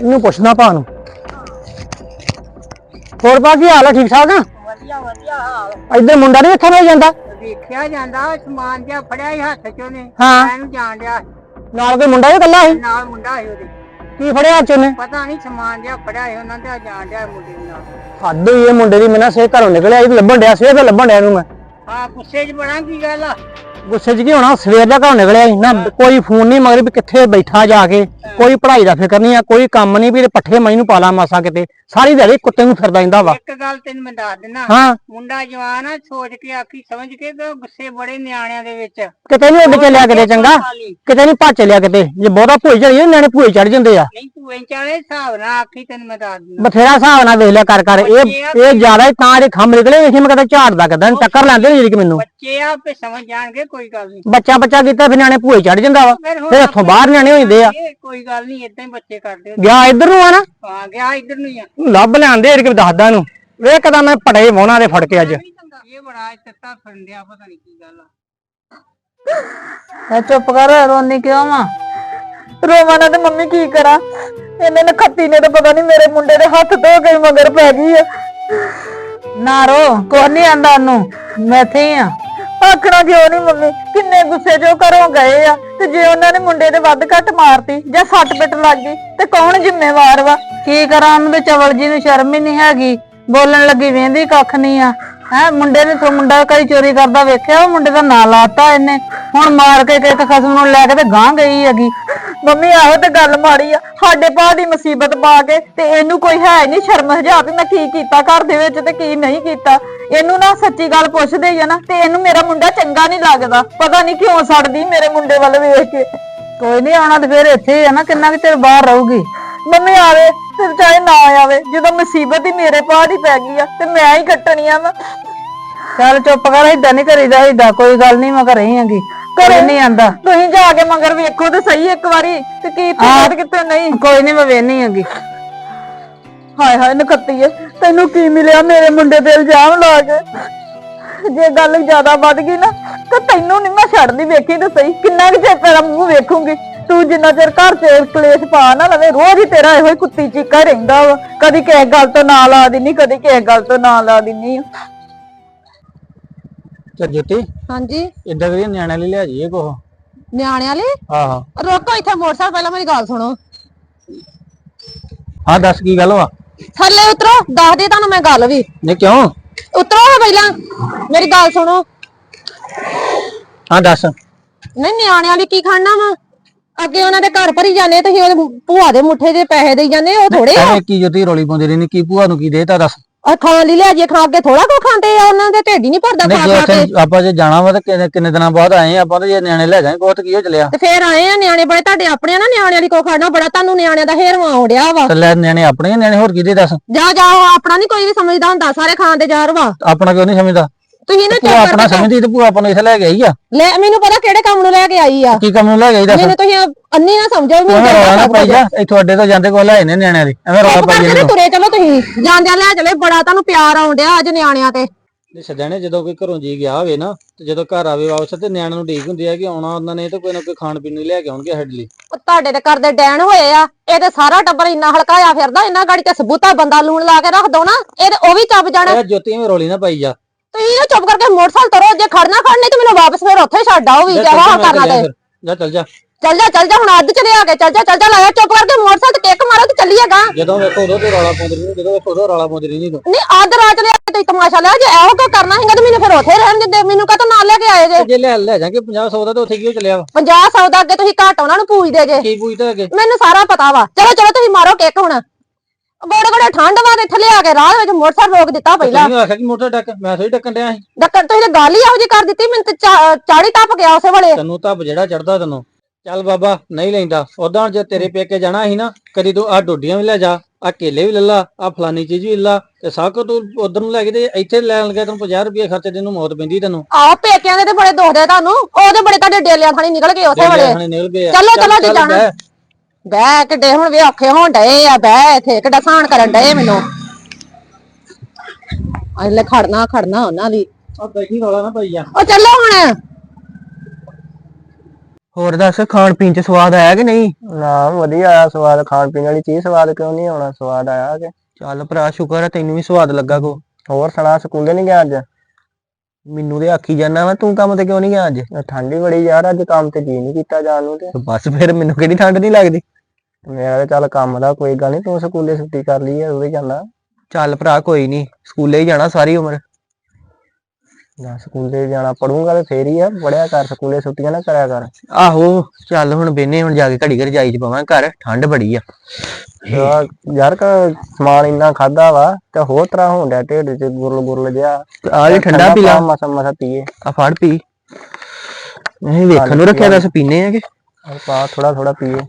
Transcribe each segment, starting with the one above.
ਇਹਨੂੰ ਪੁੱਛਣਾ ਭਾ ਨੂੰ। ਹੋਰ ਪਾ ਕੀ ਹਾਲ ਹੈ ਠੀਕ ਠਾਕ ਆ? ਵਧੀਆ ਵਧੀਆ ਹਾਲ। ਇੱਧਰ ਮੁੰਡਾ ਨਹੀਂ ਵੇਖਣ ਹੋ ਜਾਂਦਾ? ਵੇਖਿਆ ਜਾਂਦਾ ਸਮਾਨ ਜਿਹਾ ਫੜਿਆ ਹੀ ਹੱਥ ਚ ਉਹਨੇ ਹਾਂ। ਮੈਂ ਨੂੰ ਜਾਣ ਡਿਆ ਨਾਲ ਕੋਈ ਮੁੰਡਾ ਵੀ ਇਕੱਲਾ ਸੀ? ਨਾਲ ਮੁੰਡਾ ਸੀ ਉਹਦੇ। ਕੀ ਫੜਿਆ ਹੱਥ 'ਚ ਉਹਨੇ ਪਤਾ ਨਹੀਂ ਸਮਾਨ ਜਿਹਾ ਫੜਿਆ ਸੀ ਉਹਨਾਂ ਦਾ ਜਾਣ ਡਿਆ ਮੁੰਡੇ ਦੇ ਨਾਲ। ਹੱਦ ਹੋਈ ਇਹ ਮੁੰਡੇ ਦੀ ਮੈਨਾਂ ਸੇ ਘਰੋਂ ਨਿਕਲਿਆ ਇਹ ਲੱਭਣ ਡਿਆ ਸਵੇਰ ਦਾ ਲੱਭਣ ਡਿਆ ਇਹਨੂੰ ਮੈਂ। ਹਾਂ ਗੁੱਸੇ 'ਚ ਬਣਾ ਕੀ ਗੱਲ ਆ। ਗੁੱਸੇ 'ਚ ਕੀ ਹੋਣਾ? ਸਵੇਰ ਦਾ ਘਰੋਂ ਨਿਕਲਿਆ ਸੀ। ਨਾ ਕੋਈ ਫੋਨ ਨਹੀਂ ਮਗਰ ਵੀ ਕਿੱਥੇ ਬੈਠਾ ਜਾ ਕੇ। ਕੋਈ ਪੜ੍ਹਾਈ ਦਾ ਫਿਕਰ ਨਹੀਂ ਆ ਕੋਈ ਕੰਮ ਨਹੀਂ ਵੀ ਪੱਠੇ ਮੈਨੂੰ ਪਾਲਾ ਮਾਸਾ ਕਿਤੇ। ਸਾਰੀ ਦਿਹਾੜੀ ਕੁੱਤੇ ਨੂੰ ਫਿਰਦਾ ਰਹਿੰਦਾ ਵਾ। ਇੱਕ ਗੱਲ ਤੈਨੂੰ ਮੈਂ ਦੱਸ ਦਿੰਦਾ ਹਾਂ। ਮੁੰਡਾ ਜਵਾਨ ਆ ਸੋਚ ਕੇ ਆਖੀ ਸਮਝ ਕੇ ਤੇ ਗੁੱਸੇ ਬੜੇ ਨਿਆਣਿਆਂ ਦੇ ਵਿੱਚ। ਕਿਤੇ ਨਹੀਂ ਉੱਡ ਚੱਲਿਆ ਕਿਤੇ ਚੰਗਾ। ਕਿਤੇ ਨਹੀਂ ਭੱਜ ਚੱਲਿਆ ਕਿਤੇ। ਜੇ ਬਹੁਤਾ ਭੂਈ ਚੜੀ ਨਿਆਣੇ ਭੂਈ ਚੜ ਜਾਂਦੇ ਆ। ਨਹੀਂ ਤੂੰ ਚਾਲੇ ਹਿਸਾਬ ਨਾਲ ਆਖੀ ਤੈਨੂੰ ਮੈਂ ਦੱਸ ਦਿੰਦਾ ਬਥੇਰਾ ਹਿਸਾਬ ਨਾਲ ਵੇਖ ਲਿਆ ਕਰ ਕਰ। ਇਹ ਇਹ ਜ਼ਿਆਦਾ ਹੀ ਤਾਂ ਇਹਦੇ ਖੰਭ ਨਿਕਲੇ ਵੇਖੀ ਮੈਂ ਕਦੇ ਝਾੜਦਾ ਕਦਾਂ ਟੱਕਰ ਲੈਂਦੇ ਨੇ ਜਿਹੜੀ ਕਿ ਮੈਨੂੰ। ਬੱਚੇ ਆ ਆਪੇ ਸਮਝ ਜਾਣਗੇ ਕੋਈ ਗੱਲ ਨਹੀਂ ਬੱਚਾ ਬੱਚਾ ਕੀਤਾ ਫਿਰ ਨਿਆਣੇ ਭੂਏ ਚੜ ਜਾਂਦਾ ਵਾ। ਫਿਰ ਇੱਥੋਂ ਬਾਹਰ ਨਿਆਣੇ ਹੋ ਜਾਂਦੇ ਆ। ਕੋਈ ਗੱਲ ਨਹੀਂ ਇਦਾਂ ਹੀ ਬੱਚੇ ਕਰਦੇ ਗਿਆ ਇੱਧਰ ਨੂੰ ਆ ਨਾ? ਆ ਗਿਆ ਇੱਧਰ ਨੂੰ ਹੀ ਆ। ਲੱਭ ਲਿਆਂਦੇ ਇਹ ਕਿ ਦੱਸਦਾ ਇਹਨੂੰ। ਵੇਖ ਕਦਾਂ ਮੈਂ ਪੜੇ ਮੋਹਣਾ ਦੇ ਫੜ ਕੇ ਅੱਜ। ਇਹ ਬੜਾ ਤੱਤਾ ਫਰੰਦਿਆ ਪਤਾ ਨਹੀਂ ਕੀ ਗੱਲ ਆ। ਮੈਂ ਚੁੱਪ ਕਰ ਰੋਣੀ ਕਿਉਂ ਵਾ ਰੋਵਾਂ ਨਾ ਤੇ ਮੰਮੀ ਕੀ ਕਰਾਂ? ਇਹਨੇ ਨੇ ਖੱਤੀ ਨੇ ਤਾਂ ਪਤਾ ਨਹੀਂ ਮੇਰੇ ਮੁੰਡੇ ਦੇ ਹੱਥ ਧੋ ਕੇ ਹੀ ਮਗਰ ਪੈ ਗਈ ਆ। ਨਾ ਰੋ ਕੋਈ ਨਹੀਂ ਆਂਦਾ ਉਹਨੂੰ। ਮੈਂ ਇੱਥੇ ਹੀ ਆ। ਆਖਣਾ ਕਿਉਂ ਨਹੀਂ ਮੰਮੀ? ਕਿੰਨੇ ਗੁੱਸੇ ਚ ਉਹ ਘਰੋਂ ਗਏ ਆ ਤੇ ਜੇ ਉਹਨਾਂ ਨੇ ਮੁੰਡੇ ਦੇ ਵੱਧ ਘੱਟ ਮਾਰਤੀ ਜਾਂ ਸੱਟ ਪਿੱਟ ਲੱਗ ਗਈ, ਤੇ ਕੌਣ ਜ਼ਿੰਮੇਵਾਰ ਵਾ? ਕੀ ਕਰਾਂ ਉਹਨੂੰ ਤੇ ਚਵਲ ਜੀ ਨੂੰ ਸ਼ਰਮ ਹੀ ਨਹੀਂ ਹੈਗੀ। ਬੋਲਣ ਲੱਗੀ ਵੇਂਦੀ ਕੱਖ ਨਹੀਂ ਆ। ਹੈ, ਮੁੰਡੇ ਨੇ ਤੋਂ ਮੁੰਡਾ ਕਈ ਚੋਰੀ ਕਰਦਾ ਵੇਖਿਆ, ਉਹ ਮੁੰਡੇ ਦਾ ਨਾਂ ਲਾਤਾ ਇਹਨੇ। ਹੁਣ ਮਾਰ ਕੇ ਇੱਕ ਖਸਮ ਨੂੰ ਲੈ ਕੇ ਤੇ ਗਾਂ ਗਈ ਹੈਗੀ। ਮੰਮੀ, ਆਹੋ ਤੇ ਗੱਲ ਮਾੜੀ ਆ। ਸਾਡੇ ਭਾ ਦੀ ਮੁਸੀਬਤ ਪਾ ਕੇ ਤੇ ਇਹਨੂੰ ਕੋਈ ਹੈ ਨਹੀਂ ਸ਼ਰਮ ਹਜਾ ਵੀ ਮੈਂ ਕੀ ਕੀਤਾ ਘਰ ਦੇ ਵਿੱਚ ਤੇ ਕੀ ਨਹੀਂ ਕੀਤਾ। ਇਹਨੂੰ ਨਾ ਸੱਚੀ ਗੱਲ ਪੁੱਛਦੇ ਹੀ ਆ ਨਾ ਤੇ ਇਹਨੂੰ ਮੇਰਾ ਮੁੰਡਾ ਚੰਗਾ ਨਹੀਂ ਲੱਗਦਾ। ਪਤਾ ਨਹੀਂ ਕਿਉਂ ਸੜਦੀ ਮੇਰੇ ਮੁੰਡੇ ਵੱਲ ਵੇਖ ਕੇ। ਕੋਈ ਨਹੀਂ ਆਉਣਾ ਤੇ ਫਿਰ ਇੱਥੇ ਹੀ ਆ ਨਾ, ਕਿੰਨਾ ਕੁ ਚਿਰ ਬਾਹਰ ਰਹੂਗੀ। ਮੰਮੀ ਆਵੇ ਤੇ ਚਾਹੇ ਨਾ ਆਵੇ, ਜਦੋਂ ਮੁਸੀਬਤ ਹੀ ਮੇਰੇ ਭਾ ਦੀ ਪੈ ਗਈ ਆ ਤੇ ਮੈਂ ਹੀ ਕੱਟਣੀ ਆ ਨਾ ਚੱਲ ਚੁੱਪ ਕਰ, ਏਦਾਂ ਨਹੀਂ ਕਰੀਦਾ, ਏਦਾਂ ਕੋਈ ਗੱਲ ਨਹੀਂ ਮੈਂ ਘਰੇ ਹੀ ਆਂਗੀ। ਘਰੇ ਨਹੀਂ ਆਂਦਾ। ਤੁਸੀਂ ਜਾ ਕੇ ਮਗਰ ਵੇਖੋ ਤੇ ਸਹੀ ਇੱਕ ਵਾਰੀ ਤੇ ਕੀ ਤੇ ਕਿਤੇ ਨਹੀਂ। ਕੋਈ ਨਹੀਂ ਮੈਂ ਵੇਖਣੀ ਆਂਗੀ ਹਾਏ ਹਾਏ ਨਕੱਤੀਏ ਤੈਨੂੰ ਕੀ ਮਿਲਿਆ ਮੇਰੇ ਮੁੰਡੇ ਤੇ ਇਲਜ਼ਾਮ ਲਾ ਕੇ? ਜੇ ਗੱਲ ਜ਼ਿਆਦਾ ਵੱਧ ਗਈ ਨਾ ਤਾਂ ਤੈਨੂੰ ਨਹੀਂ ਮੈਂ ਛੱਡਦੀ ਵੇਖੀ ਤਾਂ ਸਹੀ। ਕਿੰਨਾ ਕੁ ਚਿਰ ਤੇਰਾ ਮੂੰਹ ਵੇਖੂੰਗੀ? ਤੂੰ ਜਿੰਨਾ ਚਿਰ ਘਰ ਚ ਕਲੇਸ਼ ਪਾ ਨਾ ਲਵੇ ਰੋਜ਼ ਹੀ ਤੇਰਾ ਇਹੋ ਹੀ ਕੁੱਤੀ ਚੀਕਾ ਰਹਿੰਦਾ ਵਾ। ਕਦੀ ਕਿਸੇ ਗੱਲ ਤੋਂ ਨਾ ਲਾ ਦਿੰਨੀ ਕਦੀ ਕਿਸੇ ਗੱਲ ਤੋਂ ਨਾ ਲਾ ਦਿੰਨੀ ਆ। ਤੇ ਜੁੱਤੀ? ਹਾਂਜੀ। ਇੱਦਾਂ ਕਰੀਏ ਨਿਆਣੇ ਲਈ ਲਿਆ ਜੀਏ ਕੋਹ ਨਿਆਣਿਆਂ ਲਈ? ਆਹੋ। ਰੋਕੋ ਇੱਥੇ ਮੋਟਰਸਾਈਕਲ ਪਹਿਲਾਂ ਮੇਰੀ ਗੱਲ ਸੁਣੋ। ਹਾਂ ਦੱਸ ਕੀ ਗੱਲ ਵਾ? ਥੱਲੇ ਉਤਰੋ ਦੱਸ ਦੇ ਤੁਹਾਨੂੰ ਮੈਂ ਗੱਲ ਵੀ। ਨਹੀਂ ਕਿਉਂ? ਉਤਰੋ ਪਹਿਲਾਂ। ਮੇਰੀ ਗੱਲ ਸੁਣੋ। ਹਾਂ ਦੱਸ। ਨਹੀਂ ਨਿਆਣਿਆਂ ਲਈ ਕੀ ਖਾਣਾ ਵਾ? ਅੱਗੇ ਉਹਨਾਂ ਦੇ ਘਰ ਭਰੀ ਜਾਂਦੇ ਤੁਸੀਂ ਉਹਦੇ ਭੂਆ ਦੇ ਮੁੱਠੇ ਦੇ ਪੈਸੇ ਦੇਈ ਜਾਂਦੇ ਉਹ ਥੋੜੇ ਆ। ਐਵੇਂ ਕੀ ਜੁੱਤੀ ਰੋਲੀ ਪਾਉਂਦੀ ਰਹਿੰਦੀ? ਕੀ ਭੂਆ ਨੂੰ ਕੀ ਦੇਤਾ ਦੱਸ। ਆ ਖਾਣ ਲਈ ਲਿਆ ਜੇ ਖਾ ਕੇ ਥੋੜਾ ਕੋ ਖਾਂਦੇ ਆ ਉਹਨਾਂ ਦੇ ਢਿੱਡ ਹੀ ਨਹੀਂ ਭਰਦਾ ਨਹੀਂ ਖਾ ਖਾ ਕੇ। ਆਪਾਂ ਜੇ ਜਾਣਾ ਵਾ ਤਾਂ ਕਿੰਨੇ ਕਿੰਨੇ ਦਿਨਾਂ ਬਾਅਦ ਆਏ ਆ ਆਪਾਂ ਤਾਂ ਜੇ ਨਿਆਣੇ ਲੈ ਜਾਏ ਬਹੁਤ ਕੀ ਹੋ ਚਲਿਆ। ਤੇ ਫੇਰ ਆਏ ਆ ਨਿਆਣੇ ਬੜੇ ਤੁਹਾਡੇ ਆਪਣੇ ਆ ਨਾ ਨਿਆਣਿਆਂ ਲਈ ਕੋ ਖਾਣਾ ਬੜਾ ਤੁਹਾਨੂੰ ਨਿਆਣਿਆਂ ਦਾ ਹੇਰਵਾ ਆਉਂਦਿਆ ਵਾ। ਤੇ ਲੈ ਨਿਆਣੇ ਆਪਣੇ ਆ, ਨਿਆਣੇ ਹੋਰ ਕਿਹਦੇ ਦੱਸ? ਜਾ ਜਾ ਆਪਣਾ ਨਹੀਂ ਕੋਈ ਵੀ ਸਮਝਦਾ ਹੁੰਦਾ ਸਾਰੇ ਖਾਣ ਦੇ ਜਾਰ ਵਾ। ਆਪਣਾ ਕਿਉਂ ਨਹੀਂ ਸਮਝਦਾ? ਤੁਸੀਂ ਨਾ ਚੁੱਪ ਆਪਣਾ ਸਮਝਦੀ ਤੇ ਭੂਆ ਆਪਾਂ ਨੂੰ ਇੱਥੇ ਲੈ ਕੇ ਆਈ ਆ? ਲੈ ਮੈਨੂੰ ਪਤਾ ਕਿਹੜੇ ਕੰਮ ਨੂੰ ਲੈ ਕੇ ਆਈ ਆ। ਕੀ ਕੰਮ ਨੂੰ ਲੈ ਕੇ ਆਈ ਦੱਸ। ਮੈਨੂੰ ਤੁਸੀਂ ਅੰਨੀ ਨਾ ਸਮਝੋ ਮੈਨੂੰ ਰੌਲਾ ਨਾ ਪਾਈ। ਜਾ ਇੱਥੋਂ ਅੱਡੇ ਤੋਂ ਜਾਂਦੇ ਕੋਲ ਲੈ ਨੇ ਨਿਆਣਿਆਂ ਦੇ। ਐਵੇਂ ਰੌਲਾ ਚੁੱਪ ਪਾਈ ਜਾਂਦੇ ਤੇ ਤੁਰੇ ਚਲੋ ਤੁਸੀਂ। ਜਾਂਦਿਆਂ ਲੈ ਚਲੇ ਬੜਾ ਤੁਹਾਨੂੰ ਪਿਆਰ ਆਉਂਦਿਆ ਅੱਜ ਨਿਆਣਿਆਂ ਤੇ। ਨਹੀਂ ਸਦਣੇ ਜਦੋਂ ਕੋਈ ਘਰੋਂ ਜੀ ਗਿਆ ਹੋਵੇ ਨਾ ਤੇ ਜਦੋਂ ਘਰ ਆਵੇ ਵਾਪਸ ਤੇ ਨਿਆਣਿਆਂ ਨੂੰ ਢੀਕ ਹੁੰਦੀ ਆ ਕਿ ਆਉਣਾ ਉਹਨਾਂ ਨੇ ਤੇ ਕੋਈ ਨਾ ਕੋਈ ਖਾਣ ਪੀਣ ਨੂੰ ਲੈ ਕੇ ਆਉਣਗੇ ਸਾਡੇ ਲਈ। ਉਹ ਤੁਹਾਡੇ ਤੇ ਕਰਦੇ ਡੈਣ ਹੋਏ ਆ ਇਹ ਤੇ ਸਾਰਾ ਟੱਬਰ ਇੰਨਾ ਹਲਕਾਇਆ ਫਿਰਦਾ ਇੰਨਾ ਗਾੜੀ ਤੇ ਸਬੂਤਾ ਬੰਦਾ ਲੂਣ ਲਾ ਕੇ ਰੱਖ ਦੋ ਨਾ ਇਹ ਤੇ ਉਹ ਵੀ ਚੱਬ ਜਾਣਾ। ਜੋਤੀ ਐਵੇਂ ਰੌਲੀ ਨਾ ਪਾਈ ਜਾ। ਤੁਸੀਂ ਨਾ ਚੁੱਪ ਕਰਕੇ ਮੋਟਰਸਾਈਕਲ ਤਰੋ ਜੇ ਖੜਨਾ ਖੜਨੇ ਤੇ ਮੈਨੂੰ ਵਾਪਸ ਫਿਰ ਉੱਥੇ ਛੱਡ ਆਓ ਵੀ ਜਾ ਜਾ, ਕਰਨਾ ਤੇ। ਜਾ ਚੱਲ ਜਾ। ਚੱਲ ਜਾ ਚੱਲ ਜਾ ਹੁਣ ਅੱਜ ਚਲੇ ਆ ਕੇ ਚੱਲ ਜਾ ਚੱਲ ਜਾ ਲਾਇਆ ਚੁੱਪ ਕਰਕੇ ਮੋਟਰਸਾਈਕਲ ਤੇ ਕਿੱਕ ਮਾਰੋ ਤੇ ਚੱਲੀਏਗਾ ਜਦੋਂ ਵੇਖੋ ਉਦੋਂ ਤੇ ਰੌਲਾ ਪਾਉਂਦੀ ਰਹੀ ਜਦੋਂ ਵੇਖੋ ਉਦੋਂ ਰੌਲਾ ਪਾਉਂਦੀ ਰਹੀ ਤੂੰ ਨਹੀਂ ਅੱਧ ਰਾਤ ਲੈ ਕੇ ਤੁਸੀਂ ਤਮਾਸ਼ਾ ਲਿਆ ਜੇ ਇਹੋ ਕੋ ਕਰਨਾ ਹੈਗਾ ਤੇ ਮੈਨੂੰ ਫਿਰ ਉੱਥੇ ਰਹਿਣ ਦਿੰਦੇ ਮੈਨੂੰ ਕਾ ਨਾਲ ਲੈ ਕੇ ਆਏ ਜੇ? ਜੇ ਲੈ ਲੈ ਜਾਗੇ 50 100 ਦਾ ਤੇ ਉੱਥੇ ਕੀ ਹੋ ਚੱਲਿਆ ਵਾ? 50 100 ਦਾ ਅੱਗੇ ਤੁਸੀਂ ਘੱਟ ਉਹਨਾਂ ਨੂੰ ਪੂਜਦੇ ਜੇ। ਕੀ ਪੁੱਛਦਾ ਅੱਗੇ? ਮੈਨੂੰ ਸਾਰਾ ਪਤਾ ਵਾ। ਚਲੋ ਚਲੋ ਤੁਸੀਂ ਮਾਰੋ ਕਿੱਕ ਹੁਣ। ਗੋੜੇ ਗੋੜੇ ਠੰਡ ਵਾ ਤੇ ਥੱਲੇ ਆ ਕੇ ਰਾਹ ਵਿੱਚ ਮੋਟਰਸਾਈਕਲ ਰੋਕ ਦਿੱਤਾ ਪਹਿਲਾਂ। ਤੂੰ ਆਖਿਆ ਕਿ ਮੋਟਰ ਡੱਕ ਮੈਂ ਥੋੜੀ ਡੱਕਣ ਡਿਆ ਸੀ। ਡੱਕਰ ਤੁਸੀਂ ਤੇ ਗੱਲ ਹੀ ਇਹੋ ਜਿਹੀ ਕਰ ਦਿੱਤੀ ਮੈਨੂੰ ਤੇ ਚਾ- ਚਾੜੀ ਟੱਪ ਗਿਆ ਉਸੇ ਵੇਲੇ। ਤੈਨੂੰ ਤਾਂ ਜਿਹੜਾ ਚੜਦਾ ਤੈਨੂੰ। ਚੱਲ ਬਾਬਾ ਨਹੀਂ ਲੈਂਦਾ। ਉਦਾਂ ਜੇ ਤੇਰੇ ਪੇਕੇ ਜਾਣਾ ਸੀ ਨਾ ਕਦੀ ਤੂੰ ਆ ਡੋਡੀਆਂ ਵੀ ਲੈ ਜਾ ਆ ਕੇਲੇ ਵੀ ਲੈ ਲਾ ਆ ਫਲਾਨੀ ਚੀਜ਼ ਵੀ ਲੈ ਲਾ ਤੇ ਸਭ ਤੂੰ ਉਧਰ ਨੂੰ ਲੈ ਕੇ ਤੇ ਇੱਥੇ ਲੈਣ ਲੱਗਿਆ ਤੈਨੂੰ 50 ਰੁਪਏ ਖਰਚੇ ਤੈਨੂੰ ਮੌਤ ਪੈਂਦੀ ਤੈਨੂੰ। ਆਹ ਪੇਕਿਆਂ ਦੇ ਤੇ ਬੜੇ ਦੁਖਦੇ ਤੁਹਾਨੂੰ। ਉਹਦੇ ਬੜੇ ਤੁਹਾਡੇ ਡੇਲਿਆਂ ਥਾਣੀ ਨਿਕਲ ਗਏ ਉਸੇ ਵੇਲੇ। ਖਾਣੇ ਨਿਕਲ ਗਏ ਆ। ਚਲੋ, ਚੱਲ, ਚਲੋ ਜੀ ਚੱਲ ਜਾਣਾ। ਬਹਿ। ਬਹਿ ਕਿੱਡੇ ਹੁਣ ਵੀ ਔਖੇ ਹੋਣ ਡਏ ਆ ਬਹਿ ਇੱਥੇ ਕਿੱਡਾ ਸਾਨ ਕਰਨ ਡਏ ਮੈਨੂੰ। ਅਜਲੇ ਖੜਨਾ ਖੜਨਾ ਉਹਨਾਂ ਦੀ। ਆ ਬੈਠੀ ਰੌਲਾ ਨਾ ਪਾਈ ਜਾ ਉਹ ਚੱਲੋ ਹੁਣ। ਹੋਰ ਦੱਸ ਖਾਣ ਪੀਣ ਚ ਸਵਾਦ ਆਇਆ ਕਿ ਨਹੀਂ? ਨਾ ਵਧੀਆ ਆਇਆ ਸਵਾਦ। ਖਾਣ ਪੀਣ ਵਾਲੀ ਚੀਜ਼ ਸਵਾਦ ਕਿਉਂ ਨਹੀਂ ਆਉਣਾ? ਸਵਾਦ ਆਇਆ ਕਿ। ਚੱਲ ਭਰਾ ਸ਼ੁਕਰ ਆ ਤੈਨੂੰ ਵੀ ਸਵਾਦ ਲੱਗਾ ਕੋ। ਹੋਰ ਸੁਣਾ ਸਕੂਲੇ ਨਹੀਂ ਗਿਆ ਅੱਜ? ਮੈਨੂੰ ਤੇ ਆਖੀ ਜਾਣਾ ਵਾ ਤੂੰ ਕੰਮ ਤੇ ਕਿਉਂ ਨਹੀਂ ਗਿਆ ਅੱਜ? ਠੰਡੀ ਬੜੀ ਯਾਰ ਅੱਜ ਕੰਮ ਤੇ ਜੀ ਨਹੀਂ ਕੀਤਾ ਜਾਣ ਨੂੰ ਤੇ ਬਸ ਫਿਰ ਮੈਨੂੰ ਕਿਹੜੀ ਠੰਡ ਨਹੀਂ ਲੱਗਦੀ? ਮੇਰਾ ਤੇ ਚੱਲ ਕੰਮ ਦਾ ਕੋਈ ਗੱਲ ਨਹੀਂ ਤੂੰ ਸਕੂਲੇ ਛੁੱਟੀ ਕਰ ਲਈ ਹੈ ਉਹਦੇ ਜਾਣਾ ਚੱਲ ਭਰਾ ਕੋਈ ਨਹੀਂ ਸਕੂਲੇ ਹੀ ਜਾਣਾ ਸਾਰੀ ਉਮਰ। ਜਾਂ ਸਕੂਲੇ ਜਾਣਾ ਪੜੂੰਗਾ ਤੇ ਫੇਰ ਹੀ ਆ ਪੜਿਆ ਕਰ ਸਕੂਲੇ ਛੁੱਟੀਆਂ ਨਾ ਕਰਿਆ ਕਰ। ਆਹੋ ਚੱਲ ਹੁਣ ਬੇਨੇ ਹੁਣ ਜਾ ਕੇ ਘੜੀ ਘੜੀ ਜਾਈ ਚ ਪਵਾਂ ਘਰ ਠੰਡ ਬੜੀ ਆ। ਯਾਰ- ਯਾਰ ਕ ਸਮਾਨ ਇੰਨਾ ਖਾਦਾ ਵਾ ਤੇ ਹੋਰ ਤਰ੍ਹਾਂ ਡਿਆ ਢਿੱਡ 'ਚ ਗੁਰਲ ਗੁਰਲ ਜਿਹਾ। ਆ ਵੀ ਠੰਡਾ ਪੀ ਲਾ। ਮਸਾ ਮਸਾ ਪੀਏ। ਆ ਫੜ ਪੀ। ਨਹੀਂ ਵੇਖਣ ਨੂੰ ਰੱਖਿਆ ਦੱਸ ਪੀਨੇ ਆ ਕਿ ਪਾ ਥੋੜਾ ਥੋੜਾ ਪੀਏ।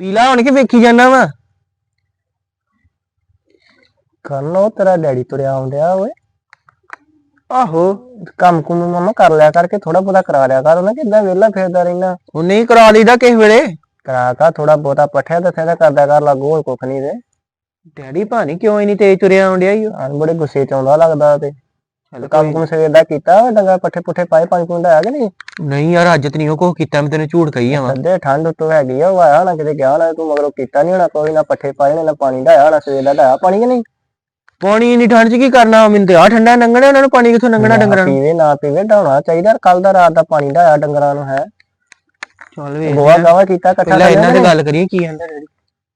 ਪੀ ਲਾ ਹੁਣ ਕਿ ਵੇਖੀ ਜਾਣਾ ਵਾ? ਉਹ ਤੇਰਾ ਡੈਡੀ ਤੁਰਿਆ ਆਉਂਦਿਆ ਓਏ। ਆਹੋ। ਕੰਮ ਕੁਮ ਮਮਾ ਕਰ ਲਿਆ ਕਰਕੇ ਥੋੜਾ ਬਹੁਤਾ ਕਰਾ ਲਿਆ ਕਰ ਉਹਨਾਂ ਕਿੱਦਾਂ ਵਿਹਲਾ ਫਿਰਦਾ ਰਹਿਣਾ ਉਹ ਨਹੀਂ ਕਰਾ ਲਈਦਾ ਕਿਸੇ ਵੇਲੇ। ਕਰਾ ਕਾ ਥੋੜਾ ਬਹੁਤਾ ਪੱਠਿਆ ਦੱਸਿਆ ਤਾਂ ਕਰਦਾ ਕਰ ਲੱਗੋ ਹੋਰ ਕੁੱਖ ਨਹੀਂ ਤੇ। ਡੈਡੀ ਭਾਣੀ ਕਿਉਂ ਇੰਨੀ ਤੇਜ਼ ਤੁਰਿਆ ਆਉਂਦਿਆ ਈ ਓ? ਆਨ ਬੜੇ ਗੁੱਸੇ ਚ ਆਉਂਦਾ ਲੱਗਦਾ ਤੇ। ਕੰਮ ਕੁਮ ਸਵੇਰ ਦਾ ਕੀਤਾ ਡੰਗਾ ਪੱਠੇ ਪੁੱਠੇ ਪਾਏ ਪੰਜ ਪੁੰਡਾ ਹੈ ਕਿ ਨਹੀਂ ਨਹੀਂ ਯਾਰ ਅੱਜ ਤੇ ਨਹੀਂ ਉਹ ਕੁਛ ਕੀਤਾ ਮੈਂ ਤੈਨੂੰ ਝੂਠ ਕਹੀ ਆਵਾਂ ਅੱਧੇ ਠੰਡ ਉੱਤੋਂ ਹੈਗੀ ਆ ਉਹ ਆਇਆ ਨਾ ਕਿਤੇ ਗਿਆ ਨਾ ਤੂੰ ਮਗਰੋਂ ਕੀਤਾ ਨਹੀਂ ਹੋਣਾ ਕੋਈ ਨਾ ਪੱਠੇ ਪਾਏ ਨੇ ਨਾ ਪਾਣੀ ਢਾਇਆ ਹੋਣਾ ਸਵੇਰ ਦਾ ਢਾਇਆ ਪਾਣੀ ਕਿ ਨਹੀਂ? ਪਾਣੀ ਇੰਨੀ ਠੰਡ ਚ ਕੀ ਕਰਨਾ ਮੈਨੂੰ ਤੇ ਆ ਠੰਡਾ ਲੰਘਣਾ ਉਹਨਾਂ ਨੂੰ ਪਾਣੀ ਕਿੱਥੋਂ ਲੰਘਣਾ ਨਾ ਡੰਗਰਾਂ ਨੂੰ? ਪੀਵੇ ਨਾ ਪੀਵੇ ਢਾਉਣਾ ਚਾਹੀਦਾ ਕੱਲ ਦਾ ਰਾਤ ਦਾ ਪਾਣੀ ਢਾਇਆ ਡੰਗਰਾਂ ਨੂੰ ਹੈ। ਚੱਲ ਵੇਖ ਗੋਆ ਗਾਵਾ ਕੀਤਾ ਇਕੱਠਾ ਪਹਿਲਾਂ ਇਹਨਾਂ ਦੀ ਗੱਲ ਕਰੀਏ ਕੀ ਕਹਿੰਦਾ ਡੈਡੀ?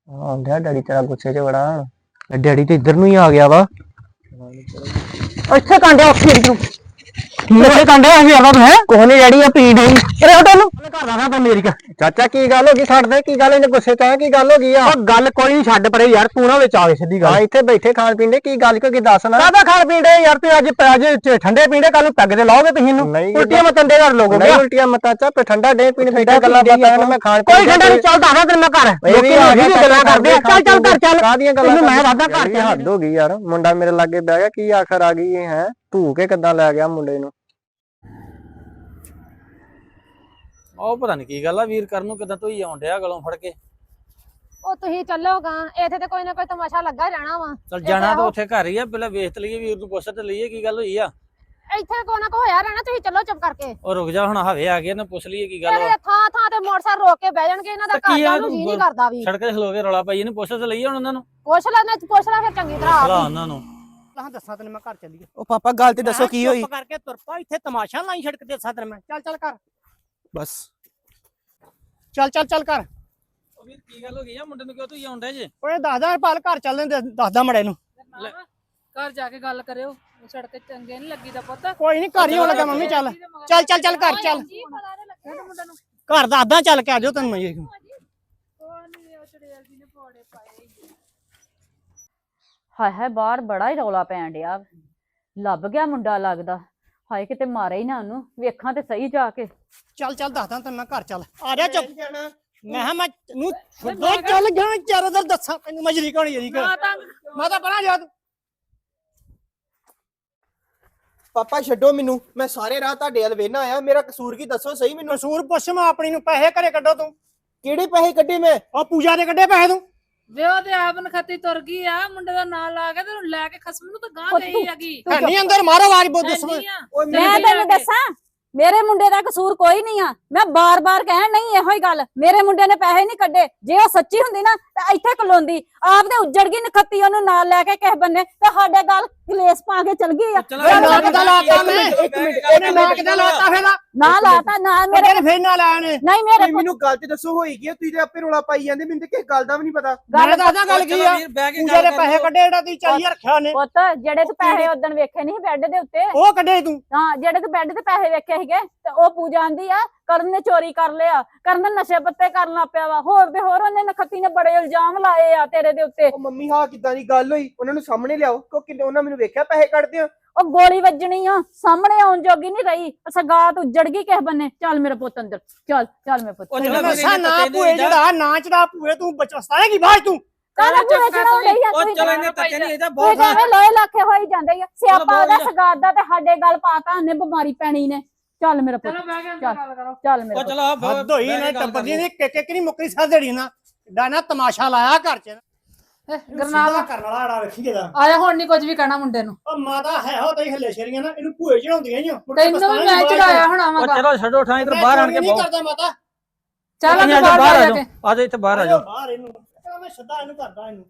ਆਉਂਦਿਆ ਡੈਡੀ ਤੇਰਾ ਗੁੱਸੇ ਚ ਬੜਾ। ਡੈਡੀ ਤੇ ਇੱਧਰ ਨੂੰ ਹੀ ਆ ਗਿਆ ਵਾ। ਇੱਥੇ ਕਾਂਡਿਆ ਉੱਥੇ ਨੂੰ। ਮੇਰੇ ਕੰਡੇ ਆ ਗਿਆ ਹੈ? ਕੋਹਨੇ ਡੈਡੀ ਆ ਪੀੜ ਹੀ ਅਰੇ ਹਟੋ ਨੂੰ ਘਰ ਦਾ ਤਾਂ ਮੇਰੀ ਚਾਚਾ ਕੀ ਗੱਲ ਹੋ ਗਈ? ਛੱਡਦੇ ਕੀ ਗੱਲ? ਇਹਨੇ ਗੁੱਸੇ ਚ ਆਇਆ ਕੀ ਗੱਲ ਹੋ ਗਈ ਆ? ਉਹ ਗੱਲ ਕੋਈ ਨਹੀਂ ਛੱਡ ਪਰੇ ਯਾਰ ਤੂੰ ਨਾ ਵਿੱਚ ਆਵੇ ਸਿੱਧੀ ਹਾਂ ਇੱਥੇ ਬੈਠੇ ਖਾਣ ਪੀਣ ਦੇ ਕੀ ਗੱਲ ਕਿਉਂ ਕੀ ਦੱਸ ਨਾ। ਕਾਹਦਾ ਖਾਣ ਪੀਂਦੇ ਯਾਰ ਤੇ ਅੱਜ ਅੱਜ ਠੰਡੇ ਪੀਂਦੇ ਕੱਲ ਨੂੰ ਪੈਗ ਤੇ ਲਾਓਗੇ ਤੁਸੀਂ ਇਹਨੂੰ? ਨਹੀਂ ਉਲਟੀਆਂ ਮਤੰਦੇ ਕਰ ਲੋਗੇ ਨਹੀਂ ਉਲਟੀਆਂ ਮਤਾਂ ਚਾ ਪੇ ਠੰਡਾ ਡੇ ਪੀਣ ਬੈਠੇ ਗੱਲਾਂ ਬਾਤਾਂ ਆਪਾਂ। ਨੇ ਮੈਂ ਖਾਣ ਕੋਈ ਠੰਡਾ ਨਹੀਂ ਚੱਲਦਾ ਨਾ ਤੈਨੂੰ ਮੈਂ ਘਰ। ਇਹ ਵੀ ਆ ਗਿਆ ਗੱਲਾਂ ਕਰਦੇ ਆ। ਚੱਲ ਚੱਲ ਘਰ ਚੱਲ। ਕਾਹਦੀਆਂ ਗੱਲਾਂ ਤੈਨੂੰ ਮੈਂ? ਵਾਦਾ ਘਰ ਯਾਰ ਚੱਲ। ਹੱਦ ਹੋ ਗਈ ਯਾਰ ਮੁੰਡਾ ਮੇਰੇ ਲਾਗੇ ਬਹਿ ਗਿਆ ਕੀ ਆਖਰ ਆ ਗਈ ਇਹ ਹੈ? ਧੂ ਕੇ ਕਿੱਦਾਂ ਲੈ ਗਿਆ ਮੁੰਡੇ ਨੂੰ? ਉਹ ਪਤਾ ਨਹੀਂ ਕੀ ਗੱਲ ਆ ਵੀਰ ਕਰਨ ਨੂੰ ਕਿਦਾਂ ਧੋਈ ਆਉਣ ਡਿਆ ਗਲੋਂ ਫੜ ਕੇ। ਉਹ ਤੁਸੀਂ ਚੱਲੋਗਾ ਇੱਥੇ ਤੇ ਕੋਈ ਨਾ ਕੋਈ ਤਮਾਸ਼ਾ ਲੱਗਾ ਹੀ ਰਹਿਣਾ ਵਾ। ਚਲ ਜਾਣਾ ਤਾਂ ਉੱਥੇ ਘਰ ਹੀ ਆ ਪਹਿਲਾਂ ਵੇਖ ਤੇ ਲਈਏ ਵੀਰ ਨੂੰ ਪੁੱਛ ਤੇ ਲਈਏ ਕੀ ਗੱਲ ਹੋਈ ਆ। ਇੱਥੇ ਕੋਈ ਨਾ ਕੋਈ ਹੋਇਆ ਰਹਿਣਾ ਤੁਸੀਂ ਚੱਲੋ ਚੁੱਪ ਕਰਕੇ। ਉਹ ਰੁਕ ਜਾ ਹੁਣ ਹਵੇ ਆ ਗਿਆ ਨਾ ਪੁੱਛ ਲਈਏ ਕੀ ਗੱਲ ਵਾ ਥਾਂ ਥਾਂ ਤੇ ਮੋਟਰਸਾਈਕਲ ਰੋਕ ਕੇ ਬਹਿ ਜਾਣਗੇ ਇਹਨਾਂ ਦਾ ਤਾਂ ਕੀ ਘਰ ਆ ਜਾਣ ਨੂੰ ਜੀ ਨਹੀਂ ਕਰਦਾ ਵੀ। ਸੜਕ ਤੇ ਖਲੋ ਕੇ ਰੌਲਾ ਪਾਈ ਇਹਨੂੰ ਪੁੱਛ ਤੇ ਲਈਏ ਹੁਣ ਉਹਨਾਂ ਨੂੰ। ਪੁੱਛ ਲੈ ਨਾ ਪੁੱਛ ਲੈ ਫਿਰ ਚੰਗੀ ਤਰ੍ਹਾਂ ਹੀ। ਉਹਨਾਂ ਨੂੰ। ਲਾਂ ਦੱਸਾਂ ਤੈਨੂੰ ਮੈਂ ਘਰ ਚੱਲੀਏ। ਉਹ ਪਾਪਾ ਗੱਲ ਤੇ ਦੱਸੋ ਕੀ ਹੋਈ? ਚੁੱਪ ਕਰਕੇ ਤੁਰ ਪਾ ਇੱਥੇ ਤਮਾਸ਼ਾ ਲਾਈ ਛੜਕ ਦੇ ਸਾਦਰ ਮੈਂ। ਚੱਲ ਚੱਲ ਕਰ ਬਸ। ਚੱਲ ਚੱਲ ਚੱਲ ਕਰ ਉਹ ਵੀਰ ਕੀ ਗੱਲ ਹੋ ਗਈ ਆ? ਮੁੰਡੇ ਨੂੰ ਕਿਉਂ ਆਉਣ ਡਿਆ ਜੇ? ਓਏ ਦੱਸਦਾ ਪਾਲ ਘਰ ਚੱਲਦੇ ਦੱਸਦਾ ਮੜੇ ਨੂੰ। ਘਰ ਜਾ ਕੇ ਗੱਲ ਕਰਿਓ। ਸੜਕ ਤੇ ਚੰਗੇ ਨਹੀਂ ਲੱਗੀ ਦਾ ਪੁੱਤ। ਕੋਈ ਨਹੀਂ ਘਰ ਹੀ ਹੋਣ ਲੱਗਾ ਮੰਮੀ ਚੱਲ। ਚੱਲ ਚੱਲ ਚੱਲ ਘਰ ਚੱਲ। ਘਰ ਦੱਸਦਾ ਚੱਲ ਕੇ ਆ ਜਾਓ ਤੈਨੂੰ ਮੈਂ। ਇਹ ਹਾਏ ਹਾਏ ਬਾਹਰ ਬੜਾ ਹੀ ਰੌਲਾ ਪੈਣ ਡਿਆ। ਲੱਭ ਗਿਆ ਮੁੰਡਾ ਲੱਗਦਾ। ਹਾਏ ਕਿਤੇ ਮਾਰੇ ਹੀ ਨਾ ਉਹਨੂੰ। ਵੇਖਾਂ ਤੇ ਸਹੀ ਜਾ ਕੇ। ਚੱਲ ਚੱਲ ਦੱਸਦਾ ਤੈਨੂੰ ਮੈਂ ਘਰ ਚੱਲ। ਆ ਜਾ ਚੁੱਪ। ਮੈਂ ਕਿਹਾ ਮੈਂ ਨੂੰ ਛੱਡੋ ਚੱਲ ਗਿਆ ਚਾਰਦਰ ਦੱਸਾਂ। ਤੈਨੂੰ ਮਜਰੀ ਕੋਣੀ ਜਰੀ ਕਰ ਮੈਂ ਤਾਂ ਪਰਾਂ ਜਾ ਤੂੰ ਪਾਪਾ ਛੱਡੋ ਮੈਨੂੰ। ਮੈਂ ਸਾਰੇ ਰਾਹ ਤੁਹਾਡੇ ਵੱਲ ਵੇਨਾ ਆਇਆ। ਮੇਰਾ ਕਸੂਰ ਕੀ ਦੱਸੋ? ਸਹੀ ਮੈਨੂੰ? ਕਸੂਰ ਪੁੱਛ ਮੈਂ ਆਪਣੀ ਨੂੰ ਪੈਸੇ ਘਰੇ ਕੱਢੋ ਤੂੰ। ਕਿਹੜੇ ਪੈਸੇ ਕੱਢੇ ਮੈਂ? ਉਹ ਪੂਜਾ ਦੇ ਕੱਢੇ ਪੈਸੇ ਤੂੰ। ਵੇ ਉਹ ਤੇ ਆਪ ਨਖੱਤੀ ਤੁਰ ਗਈ ਆ ਮੁੰਡੇ ਦਾ ਨਾਂ ਲਾ ਕੇ ਤੇ ਉਹਨੂੰ ਲੈ ਕੇ ਖਸਮ ਨੂੰ ਤਾਂ ਗਾਂ ਗਈ ਤੂੰ- ਹੈਗੀ ਹੈ ਨਹੀਂ ਅੰਦਰ ਮਾਰੋ ਆਵਾਜ਼ ਬਹੁਤ ਦੱਸੋ ਹੈਨੀ ਆ। ਓਏ ਮੈਂ ਤੈਨੂੰ। ਦੱਸਾਂ ਮੇਰੇ ਮੁੰਡੇ ਦਾ ਕਸੂਰ ਕੋਈ ਨਹੀਂ ਆ ਮੈਂ ਬਾਰ-ਬਾਰ ਕਹਿਣ ਨਹੀਂ ਇਹੋ ਹੀ ਗੱਲ ਮੇਰੇ ਮੁੰਡੇ ਨੇ ਪੈਸੇ ਨਹੀਂ ਕੱਢੇ ਜੇ ਉਹ ਸੱਚੀ ਹੁੰਦੀ ਨਾ ਤਾਂ ਇੱਥੇ ਕਲੋਂਦੀ ਆਪ ਦੇ ਉੱਜੜ ਗਈ ਨਖੱਤੀ ਉਹਨੂੰ ਨਾਲ ਲੈ ਕੇ ਕਿਸੇ ਬੰਨੇ ਤੇ ਸਾਡੇ ਗੱਲ ਕਲੇਸ਼ ਪਾ ਕੇ ਚਲ ਆ। ਓਏ ਨਾ ਕਿਦਾਂ ਲਾਤਾ ਮੈਂ ਇੱਕ ਮਿੰਟ ਉਹਨੇ ਨਾ ਕਿਦਾਂ ਲਾਤਾ ਫੇਰ? ਨਾ ਲਾਤਾ ਨਾ ਮੇਰੇ ਫੇਰ ਨਾ ਲਾਇਆ ਨੇ ਨਹੀਂ ਮੇਰੇ ਮੈਨੂੰ ਗੱਲ ਤੇ ਦੱਸੋ ਹੋਈ ਕੀ ਆ? ਤੁਸੀਂ ਤੇ ਆਪੇ ਰੋਲਾ ਪਾਈ ਜਾਂਦੇ ਮੈਨੂੰ ਤੇ ਕਿਸੇ ਗੱਲ ਦਾ ਵੀ ਨਹੀਂ ਪਤਾ। ਮੈਂ ਦੱਸਦਾ ਗੱਲ ਕੀ ਆ? ਪੂਜਾ ਦੇ ਗੱਲ ਪੈਸੇ ਕੱਢੇ ਜਿਹੜਾ ਤੁਸੀਂ 40000 ਰੱਖਿਆ ਨੇ ਪੁੱਤ ਜਿਹੜੇ ਤੂੰ ਪੈਸੇ ਉਦੋਂ ਵੇਖੇ ਨਹੀਂ ਬੈੱਡ ਦੇ ਉੱਤੇ। ਉਹ ਕੱਢੇ ਤੂੰ। ਹਾਂ ਜਿਹੜੇ ਤੂੰ ਬੈੱਡ ਤੇ ਪੈਸੇ ਵੇਖੇ ਸੀਗੇ ਤੇ ਉਹ ਪੂਜਾ ਆਂਦੀ ਆ ਕਰਨ ਨੇ ਚੋਰੀ ਕਰ ਲਿਆ ਕਰਨ ਨੇ ਨਸ਼ੇ ਪੱਤੇ ਕਰਨ ਲੱਗ ਪਿਆ ਵਾ। ਹੋਰ ਤੇ ਹੋਰ ਉਹਨੇ ਨਖੱਤੀ ਨੇ ਬੜੇ ਇਲਜ਼ਾਮ ਲਾਏ ਆ ਤੇਰੇ ਦੇ ਉੱਤੇ। ਉਹ ਮੰਮੀ ਹਾਂ ਕਿਦਾਂ ਦੀ ਗੱਲ ਹੋਈ? ਉਹਨਾਂ ਨੂੰ ਸਾਹਮਣੇ ਲਿਆਓ ਕਿਉਂਕਿ ਉਹਨਾਂ ਮੈਨੂੰ ਵੇਖਿਆ ਪੈਸੇ ਕੱਢਦੇ ਆ ਉਹ ਗੋਲੀ ਵੱਜਣੀ ਆ ਸਾਹਮਣੇ ਆਉਣ ਜੋਗੀ ਨਹੀਂ ਰਹੀ। ਸਗਾਤ ਉੱਜੜ ਗਈ ਕਿਸੇ ਬੰਨੇ। ਚੱਲ ਮੇਰੇ ਪੁੱਤ ਅੰਦਰ ਚੱਲ ਚੱਲ ਮੇਰੇ ਪੁੱਤ। ਵੀਰ ਨਾ ਨੇ ਭੂਏ ਜਿਹੜਾ ਨਾ ਚੜਾ ਭੂਏ ਤੂੰ ਬਚਸਤਾਏ ਕੀ ਬਾਹਰ ਤੂੰ। ਪੂਰੇ ਚੜਾਉਣ ਲਈ ਆ? ਉਹ ਚਲ ਇਹਨੇ ਤੱਕੇ ਨਹੀਂ ਇਹਦਾ ਬਹੁਤ ਲੋਏ ਲਾਖੇ ਹੋਈ ਜਾਂਦੇ ਆ। ਸਿਆਪਾ ਵਧੀਆ। ਸਗਾਤ ਦਾ ਤੇ ਸਾਡੇ ਗੱਲ ਪਾਤਾ ਉਹਨੇ ਬਿਮਾਰੀ ਪੈਣੀ ਨੇ। ਚੱਲ ਮੇਰੇ ਪੁੱਤ ਚਲੋ ਬਹਿ ਕੇ ਚੱਲ। ਅੰਦਰ ਗੱਲ ਕਰੋ। ਚੱਲ ਮੇਰੇ ਉਹ ਪੁੱਤ। ਚਲੋ ਆ ਹੱਦ ਹੋਈ ਨੇ ਟੱਬਰ ਦੀ ਕਰਨੀ। ਨੇ ਕਿ ਕਿ ਨਹੀਂ ਮੁੱਕਰੀ ਨਾ। ਡਾ ਨਾ ਤਮਾਸ਼ਾ ਲਾਇਆ ਘਰ ਚ ਗਰਨਾਮ ਸਿੱਧਾ ਕਰਨ ਵਾਲਾ ਆੜਾ ਵੇਖੀ ਜਦਾ ਆਇਆ ਹੁਣ ਨਹੀਂ ਕੁਝ ਵੀ ਕਹਿਣਾ ਮੁੰਡੇ ਨੂੰ। ਉਹ ਮਾਤਾ ਹੈ ਹੋ ਤਈ ਹੱਲੇ ਸ਼ੇਰੀਆਂ ਨਾ ਇਹਨੂੰ ਭੂਏ ਚੜਾਉਂਦੀਆਂ ਹੀ ਤੈਨੂੰ ਵੀ ਮੈਂ ਚੜਾਇਆ ਹੁਣ ਉਹ ਆਵਾਂਗਾ ਚਲੋ ਛੱਡੋ ਠਾਂ ਇੱਧਰ ਬਾਹਰ ਆਣ ਕੇ ਨਹੀਂ ਬਹੁ ਕਰਦਾ ਮਾਤਾ। ਚੱਲ ਤੁਸੀਂ ਅੰਦਰ ਆ ਜਾਓ, ਬਾਹਰ ਬਾਹਰ ਜਾ ਆ ਕੇ। ਜਾਓ ਆ ਇੱਥੇ ਬਾਹਰ ਆ ਜਾਓ। ਬਾਹਰ ਇਹਨੂੰ ਕਹਿੰਦਾ ਮੈਂ ਸਿੱਧਾ ਇਹਨੂੰ ਕਰਦਾ ਇਹਨੂੰ।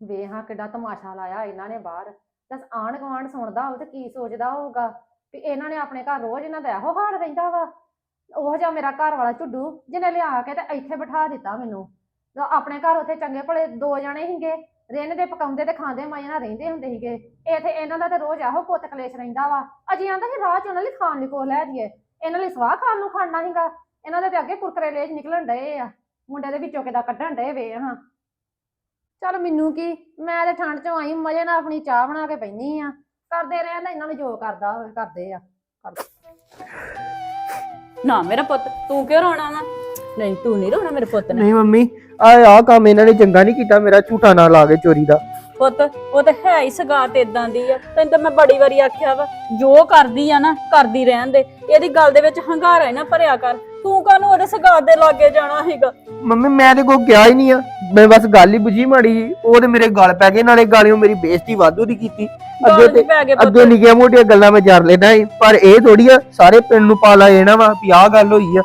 ਵੇ ਹਾਂ ਕਿੱਡਾ ਤਮਾਸ਼ਾ ਲਾਇਆ ਇਹਨਾਂ ਨੇ ਬਾਹਰ। ਦੱਸ ਆਂਢ ਗੁਆਂਢ ਸੁਣਦਾ ਹੋਵੇ ਤੇ ਕੀ ਸੋਚਦਾ ਹੋਊਗਾ? ਵੀ ਇਹਨਾਂ ਨੇ ਆਪਣੇ ਘਰ ਰੋਜ਼ ਇਹਨਾਂ ਦਾ ਇਹੋ ਹਾਲ ਰਹਿੰਦਾ ਵਾ। ਉਹ ਜਿਹਾ ਮੇਰਾ ਘਰ ਵਾਲਾ ਝੁੱਡੂ ਜਿਹਨੇ ਲਿਆ ਕੇ ਤੇ ਇੱਥੇ ਬਿਠਾ ਦਿੱਤਾ ਮੈਨੂੰ। ਤਾਂ ਆਪਣੇ ਘਰ ਉੱਥੇ ਚੰਗੇ ਭਲੇ ਦੋ ਜਣੇ ਸੀਗੇ। ਰਹਿਣ ਦੇ, ਪਕਾਉਂਦੇ ਤੇ ਖਾਂਦੇ ਮਾਇਆ ਨਾਲ ਰਹਿੰਦੇ ਹੁੰਦੇ ਸੀਗੇ। ਇੱਥੇ ਇਹਨਾਂ ਦਾ ਤੇ ਰੋਜ਼ ਇਹੋ ਪੁੱਤ ਕਲੇਸ਼ ਰਹਿੰਦਾ ਵਾ। ਅਜੇ ਆਂਦਾ ਸੀ ਰਾਹ ਚ ਉਹਨਾਂ ਲਈ ਖਾਣ ਲਈ ਕੋ ਲੈ ਜੀਏ ਇਹਨਾਂ ਲਈ ਸਵਾਹ ਖਾਣ ਨੂੰ ਖਾਣਾ ਸੀਗਾ। ਇਹਨਾਂ ਦੇ ਤੇ ਅੱਗੇ ਕੁਰਕਰੇ ਲੇਜ ਨਿਕਲਣ ਡਏ ਆ। ਮੁੰਡੇ ਦੇ ਵਿੱਚੋਂ ਕਿਦਾ ਕੱਢਣ ਡਏ ਵੇ ਹਾਂ। ਚੱਲ ਮੈਨੂੰ ਕੀ? ਮੈਂ ਤੇ ਠੰਡ ਚੋਂ ਆਈ, ਮਜੇ ਨਾਲ ਆਪਣੀ ਚਾਹ ਬਣਾ ਕੇ ਪੈਣੀ ਆ। ਕਰਦੇ ਰਹਿਣ ਇਹਨਾਂ ਨੂੰ ਜੋ ਕਰਦਾ ਹੋਵੇ ਕਰਦੇ ਆ ਨਾ ਮੇਰਾ ਪੁੱਤ ਤੂੰ ਕਿਉਂ ਰੋਣਾ ਵਾ? ਨਹੀਂ ਤੂੰ ਨਹੀਂ ਰੋਣਾ ਮੇਰੇ ਪੁੱਤ ਨੇ। ਨਹੀਂ ਮੰਮੀ ਆ ਆ ਕੰਮ ਇਹਨਾਂ ਨੇ ਚੰਗਾ ਨਹੀਂ ਕੀਤਾ ਮੇਰਾ ਝੂਠਾ ਨਾਂ ਲਾ ਕੇ ਚੋਰੀ ਦਾ। ਪੁੱਤ ਉਹ ਤੇ ਹੈ ਹੀ ਸਗਾਤ ਇਦਾਂ ਦੀ ਆ। ਤੈਨੂੰ ਤਾਂ ਮੈਂ ਬੜੀ ਵਾਰੀ ਆਖਿਆ ਵਾ ਜੋ ਕਰਦੀ ਆ ਨਾ ਕਰਦੀ ਰਹਿਣ ਦੇ। ਇਹਦੀ ਗੱਲ ਦੇ ਵਿੱਚ ਹੰਗਾਰਾ ਹੀ ਨਾ ਭਰਿਆ ਕਰ। ਤੂੰ ਕਾਹਨੂੰ ਉਹਦੇ ਸਗਾਤ ਦੇ ਲਾਗੇ ਜਾਣਾ ਹੈਗਾ ਮੰਮੀ ਮੈਂ ਤੇ ਕੋਈ ਕਿਹਾ ਹੀ ਨਹੀਂ ਆ। ਮੈਂ ਬਸ ਗੱਲ ਹੀ ਬੁਝੀ ਮਾੜੀ ਜਿਹੀ। ਉਹ ਤੇ ਮੇਰੇ ਗਲ ਪੈ ਗਏ ਨਾਲੇ ਗਾਲਿਓ ਮੇਰੀ ਬੇਇੱਜ਼ਤੀ ਵਾਧੂ ਦੀ ਕੀਤੀ। ਅੱਗੇ ਤੇ ਚ ਪੈ ਗਏ ਅੱਗੇ ਪੁੱਤ। ਨਿੱਕੀਆਂ ਮੋਟੀਆਂ ਗੱਲਾਂ ਮੈਂ ਜਰ ਲੈਣਾ ਸੀ। ਪਰ ਇਹ ਥੋੜੀ ਆ ਸਾਰੇ ਪਿੰਡ ਨੂੰ ਪਾ ਲਾ ਜਾਣਾ ਵਾ ਵੀ ਆਹ ਗੱਲ ਹੋਈ ਆ।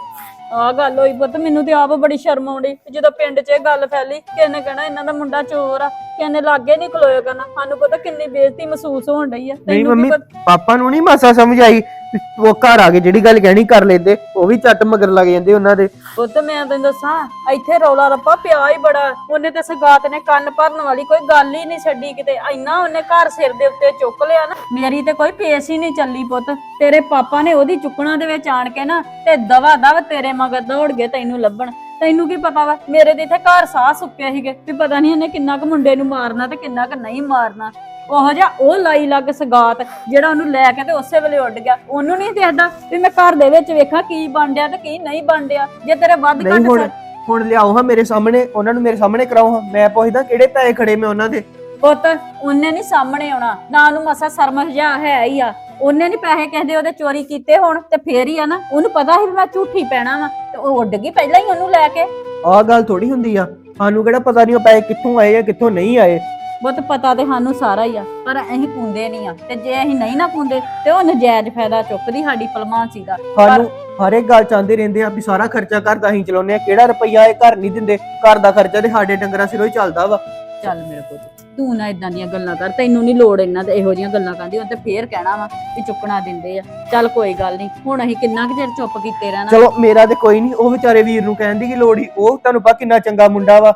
ਆ ਗੱਲ ਹੋਈ ਪੁੱਤ ਮੈਨੂੰ ਤੇ ਆਪ ਬੜੀ ਸ਼ਰਮ ਆਉਂਦੀ। ਜਦੋਂ ਪਿੰਡ 'ਚ ਇਹ ਗੱਲ ਫੈਲੀ ਕਿਸੇ ਨੇ ਕਹਿਣਾ ਇਹਨਾਂ ਦਾ ਮੁੰਡਾ ਚੋਰ ਆ? ਕਿਸੇ ਨੇ ਲਾਗੇ ਨਹੀਂ ਖਲੋਇਆ ਕਰਨਾ? ਸਾਨੂੰ ਪਤਾ ਕਿੰਨੀ ਬੇਇੱਜ਼ਤੀ ਮਹਿਸੂਸ ਹੋਣ ਡਈ ਆ। ਨਹੀਂ ਤੈਨੂੰ ਕੀ ਮੰਮੀ ਪਤਾ? ਪਾਪਾ ਨੂੰ ਨਹੀਂ ਮਾਸਾ ਸਮਝ ਆਈ। ਵੀ ਉਹ ਘਰ ਆ ਕੇ ਜਿਹੜੀ ਗੱਲ ਕਹਿਣੀ ਕਰ ਲੈਂਦੇ, ਉਹ ਵੀ ਝੱਟ ਮਗਰ ਲੱਗ ਜਾਂਦੇ ਉਹਨਾਂ ਦੇ। ਪੁੱਤ, ਮੈਂ ਤੈਨੂੰ ਦੱਸਾਂ, ਇੱਥੇ ਰੌਲਾ ਰੱਪਾ ਪਿਆ ਹੀ ਬੜਾ। ਉਹਨੇ ਤੇ ਸਗਾਤ ਨੇ ਕੰਨ ਭਰਨ ਵਾਲੀ ਕੋਈ ਗੱਲ ਹੀ ਨਹੀਂ ਛੱਡੀ ਕਿਤੇ। ਇੰਨਾ ਉਹਨੇ ਘਰ ਸਿਰ ਦੇ ਉੱਤੇ ਚੁੱਕ ਲਿਆ ਨਾ। ਮੇਰੀ ਤੇ ਕੋਈ ਪੇਸ ਹੀ ਨਹੀਂ ਚੱਲੀ ਪੁੱਤ। ਤੇਰੇ ਪਾਪਾ ਨੇ ਉਹਦੀ ਚੁੱਕਣਾ ਦੇ ਵਿੱਚ ਆਣ ਕੇ ਨਾ, ਤੇ ਦਵਾ ਦਵ ਤੇਰੇ ਮਗਰ ਦੌੜ ਗਏ ਤੈਨੂੰ ਲੱਭਣ। ਤੈਨੂੰ ਕੀ ਪਤਾ ਵਾ, ਮੇਰੇ ਤੇ ਇੱਥੇ ਘਰ ਸਾਹ ਸੁੱਕੇ ਸੀਗੇ, ਵੀ ਪਤਾ ਨਹੀਂ ਇਹਨੇ ਕਿੰਨਾ ਕੁ ਮੁੰਡੇ ਨੂੰ ਮਾਰਨਾ ਤੇ ਕਿੰਨਾ ਕੁ ਨਹੀਂ ਮਾਰਨਾ। ਉਹੋ ਜਿਹਾ ਉਹ ਲਾਈ ਲੱਗ ਸਗਾਤ ਜਿਹੜਾ ਉਹਨੂੰ ਲੈ ਕੇ ਤੇ ਉਸੇ ਵੇਲੇ ਉੱਡ ਗਿਆ। ਉਹਨੂੰ ਨਹੀਂ ਦੇਖਦਾ ਵੀ ਮੈਂ ਘਰ ਦੇ ਵਿੱਚ ਵੇਖਾਂ ਕੀ ਬਣ ਡਿਆ ਤੇ ਕੀ ਨਹੀਂ ਬਣ ਡਿਆ ਜੇ ਤੇਰੇ ਵੱਧ ਨਹੀਂ ਘੱਟ ਹੁਣ ਹੁਣ ਲਿਆਓ ਹਾਂ ਮੇਰੇ ਸਾਹਮਣੇ ਉਹਨਾਂ ਨੂੰ ਮੇਰੇ ਸਾਹਮਣੇ ਕਰਾਓ ਹਾਂ। ਮੈਂ ਪੁੱਛਦਾ ਕਿਹੜੇ ਪੈਸੇ ਖੜੇ ਮੈਂ ਉਹਨਾਂ ਦੇ। ਪੁੱਤ ਉਹਨੇ ਨਹੀਂ ਸਾਹਮਣੇ ਆਉਣਾ। ਨਾ ਉਹਨੂੰ ਮਸਾ ਸ਼ਰਮ ਹਜਾ ਹੈ ਹੀ ਆ। ਉਹਨੇ ਨਹੀਂ ਪੈਸੇ ਕਿਸੇ ਦੇ ਉਹਦੇ ਚੋਰੀ ਕੀਤੇ ਹੋਣ ਤੇ ਫੇਰ ਹੀ ਆ ਨਾ। ਉਹਨੂੰ ਪਤਾ ਸੀ ਵੀ ਮੈਂ ਝੂਠੀ ਪੈਣਾ ਵਾ ਤੇ ਉਹ ਉੱਡ ਗਈ ਪਹਿਲਾਂ ਹੀ ਉਹਨੂੰ ਲੈ ਕੇ। ਆਹ ਗੱਲ ਥੋੜੀ ਹੁੰਦੀ ਆ। ਸਾਨੂੰ ਕਿਹੜਾ ਪਤਾ ਨਹੀਂ ਉਹ ਪੈਸੇ ਕਿੱਥੋਂ ਆਏ ਆ ਕਿੱਥੋਂ ਨਹੀਂ ਆਏ। ਪੁੱਤ ਪਤਾ ਤੇ ਸਾਨੂੰ ਸਾਰਾ ਹੀ ਆ ਪਰ ਅਸੀਂ ਪੁੰਦੇ ਨਹੀਂ ਆ। ਤੇ ਜੇ ਅਸੀਂ ਨਹੀਂ ਨਾ ਪੁੰਦੇ ਤੇ ਉਹ ਨਜਾਇਜ਼ ਫਾਇਦਾ ਚੁੱਕਦੀ ਸਾਡੀ ਪਲਮਾਨਸੀ ਦਾ। ਸਾਨੂੰ ਹਰ ਇੱਕ ਗੱਲ ਚਾਹੁੰਦੇ ਰਹਿੰਦੇ ਆ ਵੀ ਸਾਰਾ ਖਰਚਾ ਘਰ ਦਾ ਹੀ ਚਲਾਉਂਦੇ ਆ ਕਿਹੜਾ ਰੁਪਈਆ ਇਹ ਘਰ ਨਹੀਂ ਦਿੰਦੇ ਘਰ ਦਾ ਖਰਚਾ ਤੇ ਸਾਡੇ ਡੰਗਰਾਂ ਸਿਰੋਂ ਹੀ ਚੱਲਦਾ ਵਾ। ਚੱਲ ਮੇਰੇ ਪੁੱਤ ਤੂੰ ਨਾ ਇਦਾਂ ਦੀਆਂ ਗੱਲਾਂ ਕਰ ਤੈਨੂੰ ਨਹੀਂ ਲੋੜ ਇਹਨਾਂ ਤੇ ਇਹੋ ਜੀਆਂ ਗੱਲਾਂ ਕਰਦੀ ਉਹ ਤੇ ਫੇਰ ਕਹਿਣਾ ਵਾ ਵੀ ਚੁੱਕਣਾ ਦਿੰਦੇ ਆ। ਚੱਲ ਕੋਈ ਗੱਲ ਨਹੀਂ ਹੁਣ ਅਸੀਂ ਕਿੰਨਾ ਕੁ ਚਿਰ ਚੁੱਪ ਕੀਤੇ ਰਹਿਣਾ? ਚਲੋ ਮੇਰਾ ਤੇ ਕੋਈ ਨਹੀਂ ਉਹ ਵਿਚਾਰੇ ਵੀਰ ਨੂੰ ਕਹਿਣ ਦੀ ਕੀ ਲੋੜ ਹੀ ਉਹ ਤੁਹਾਨੂੰ ਪਤਾ ਕਿੰਨਾ ਚੰਗਾ ਮੁੰਡਾ ਵਾ।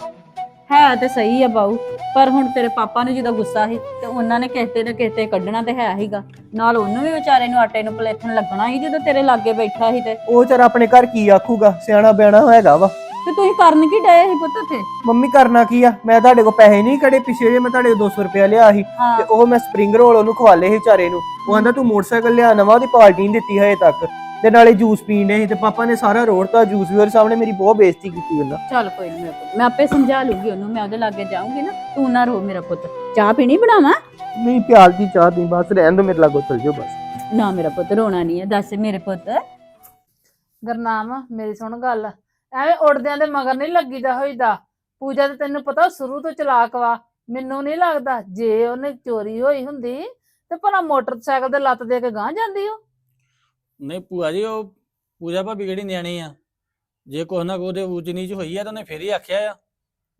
ਹੈ ਤੇ ਸਹੀ ਆ ਬਾਊ ਪਰ ਹੁਣ ਤੇਰੇ ਪਾਪਾ ਨੂੰ ਜਦੋਂ ਗੁੱਸਾ ਸੀ ਤੇ ਉਹਨਾਂ ਨੇ ਕਿਸੇ ਤੇ ਕਿਸੇ ਕੱਢਣਾ ਤੇ ਹੈ ਹੀਗਾ ਨਾਲ ਉਹਨੂੰ ਵੀ ਵਿਚਾਰੇ ਨੂੰ ਆਟੇ ਨੂੰ ਪਲੇਥਣ ਲੱਗਣਾ ਸੀ ਜਦੋਂ ਤੇਰੇ ਲਾਗੇ ਬੈਠਾ ਸੀ ਤੇ ਉਹ ਵਿਚਾਰਾ ਆਪਣੇ ਘਰ ਕੀ ਆਖੂਗਾ? ਸਿਆਣਾ ਬਿਆਣਾ ਹੈਗਾ ਵਾ। ਤੇ ਤੁਸੀਂ ਕਰਨ ਕੀ ਡਏ ਸੀ ਪੁੱਤ ਉੱਥੇ? ਮੰਮੀ ਕਰਨਾ ਕੀ ਆ? ਮੈਂ ਤੁਹਾਡੇ ਕੋਲ ਪੈਸੇ ਨਹੀਂ ਖੜੇ ਪਿਛੇ ਜੇ ਮੈਂ ਤੁਹਾਡੇ ਕੋਲ 200 ਰੁਪਇਆ ਲਿਆ ਸੀ ਹਾਂ। ਤੇ ਉਹ ਮੈਂ ਸਪਰਿੰਗ ਰੋਲ ਉਹਨੂੰ ਖਵਾਲੇ ਸੀ ਵਿਚਾਰੇ ਨੂੰ। ਉਹ ਕਹਿੰਦਾ ਤੂੰ ਮੋਟਰਸਾਈਕਲ ਲਿਆ ਨਵਾਂ ਉਹਦੀ ਪਾਰਟੀ ਨਹੀਂ ਦਿੱਤੀ ਹਜੇ ਤੱਕ। ਤੇ ਨਾਲੇ ਜੂਸ ਪੀਣੇ ਸੀ ਤੇ ਪਾਪਾ ਨੇ ਸਾਰਾ ਰੋੜਤਾ ਜੂਸ ਵੀ ਉਹਦੇ ਸਾਹਮਣੇ ਮੇਰੀ ਬਹੁਤ ਬੇਇੱਜ਼ਤੀ ਕੀਤੀ ਉਹਨਾਂ। ਚੱਲ ਕੋਈ ਨਹੀਂ ਮੇਰੇ ਪੁੱਤ ਮੈਂ ਆਪੇ ਸਮਝਾ ਲੂੰਗੀ ਉਹਨੂੰ ਮੈਂ ਉਹਦੇ ਲਾਗੇ ਜਾਊਂਗੀ ਨਾ ਤੂੰ ਨਾ ਰੋ ਮੇਰਾ ਪੁੱਤ। ਚਾਹ ਪੀਣੀ ਬਣਾਵਾਂ? ਨਹੀਂ ਪਿਆਲ ਦੀ ਚਾਹ ਦੀ ਬਸ ਰਹਿਣ ਦੋ ਮੇਰੇ ਲਾਗੋ ਚਲ ਜਾਓ ਬਸ। ਨਾ ਮੇਰਾ ਪੁੱਤ ਰੋਣਾ ਨਹੀਂ ਹੈ ਦੱਸ ਮੇਰੇ ਪੁੱਤ। ਗਰਨਾਮ ਮੇਰੀ ਸੁਣ ਗੱਲ। ਐਵੇਂ ਉੜਦਿਆਂ ਦੇ ਮਗਰ ਨਹੀਂ ਲੱਗੀਦਾ ਹੋਈਦਾ। ਪੂਜਾ ਤੇ ਤੈਨੂੰ ਪਤਾ ਸ਼ੁਰੂ ਤੋਂ ਚਲਾਕ ਵਾ ਮੈਨੂੰ ਨਹੀਂ ਲੱਗਦਾ। ਜੇ ਉਹਨੇ ਚੋਰੀ ਹੋਈ ਹੁੰਦੀ ਤੇ ਭਲਾ ਮੋਟਰਸਾਈਕਲ ਦੇ ਲੱਤ ਦੇ ਕੇ ਗਾਂ ਜਾਂਦੀ ਉਹ। ਨਹੀਂ ਭੂਆ ਜੀ ਉਹ ਪੂਜਾ ਭਾਬੀ ਕਿਹੜੀ ਨਿਆਣੀ ਆ? ਜੇ ਕੁਛ ਨਾ ਕੁਛ ਦੇ ਊਚ ਨੀਚ ਹੋਈ ਆ ਤਾਂ ਉਹਨੇ ਫੇਰ ਹੀ ਆਖਿਆ ਆ।